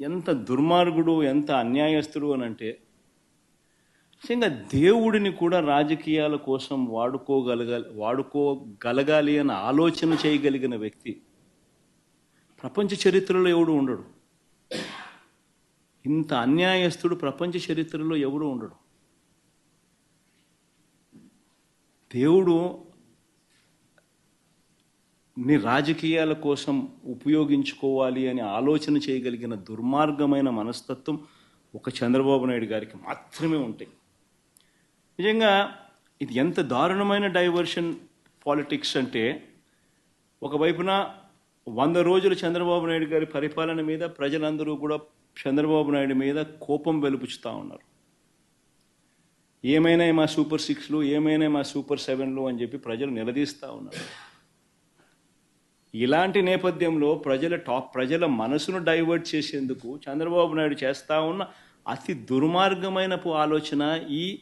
ఎంత దుర్మార్గుడు ఎంత అన్యాయస్తుడు అని అంటే నిజంగా దేవుడిని కూడా రాజకీయాల కోసం వాడుకోగలగాలి వాడుకోగలగాలి అని ఆలోచన చేయగలిగిన వ్యక్తి ప్రపంచ చరిత్రలో ఎవడు ఉండడు. ఇంత అన్యాయస్తుడు ప్రపంచ చరిత్రలో ఎవడు ఉండడు. దేవుడు ని రాజకీయాల కోసం ఉపయోగించుకోవాలి అని ఆలోచన చేయగలిగిన దుర్మార్గమైన మనస్తత్వం ఒక చంద్రబాబు నాయుడు గారికి మాత్రమే ఉంటాయి. నిజంగా ఇది ఎంత దారుణమైన డైవర్షన్ పాలిటిక్స్ అంటే ఒకవైపున వంద రోజులు చంద్రబాబు నాయుడు గారి పరిపాలన మీద ప్రజలందరూ కూడా చంద్రబాబు నాయుడు మీద కోపం వెలుపుచుతూ ఉన్నారు. ఏమైనా మా సూపర్ సిక్స్లు ఏమైనా మా సూపర్ సెవెన్లు అని చెప్పి ప్రజలు నిలదీస్తూ ఉన్నారు. ఇలాంటి నేపథ్యంలో ప్రజల టాప్ ప్రజల మనసును డైవర్ట్ చేసేందుకు చంద్రబాబు నాయుడు చేస్తా ఉన్న అతి దుర్మార్గమైన ఆలోచన ఈ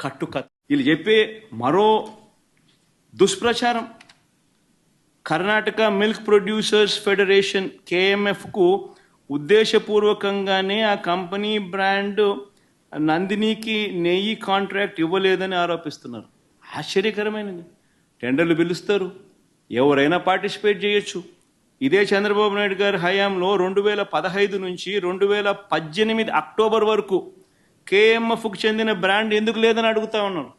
కట్టుకథ వీళ్ళు చెప్పే మరో దుష్ప్రచారం. కర్ణాటక మిల్క్ ప్రొడ్యూసర్స్ ఫెడరేషన్ కేఎంఎఫ్కు ఉద్దేశపూర్వకంగానే ఆ కంపెనీ బ్రాండ్ నందినికి నెయ్యి కాంట్రాక్ట్ ఇవ్వలేదని ఆరోపిస్తున్నారు. ఆశ్చర్యకరమైనది. టెండర్లు పిలుస్తారు. ఎవరైనా పార్టిసిపేట్ చేయొచ్చు. ఇదే చంద్రబాబు నాయుడు గారి హయాంలో రెండు వేల పదహైదు నుంచి రెండు వేల పద్దెనిమిది అక్టోబర్ వరకు కేఎంఎఫ్కు చెందిన బ్రాండ్ ఎందుకు లేదని అడుగుతా ఉన్నాను.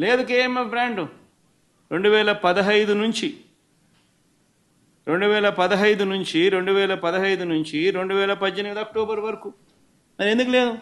లేదు కేఎంఎఫ్ బ్రాండ్. రెండు వేల పదహైదు నుంచి రెండు వేల పదహైదు నుంచి రెండు వేల పదహైదు నుంచి రెండు వేల పద్దెనిమిది అక్టోబర్ వరకు. మరి ఎందుకు లేదు?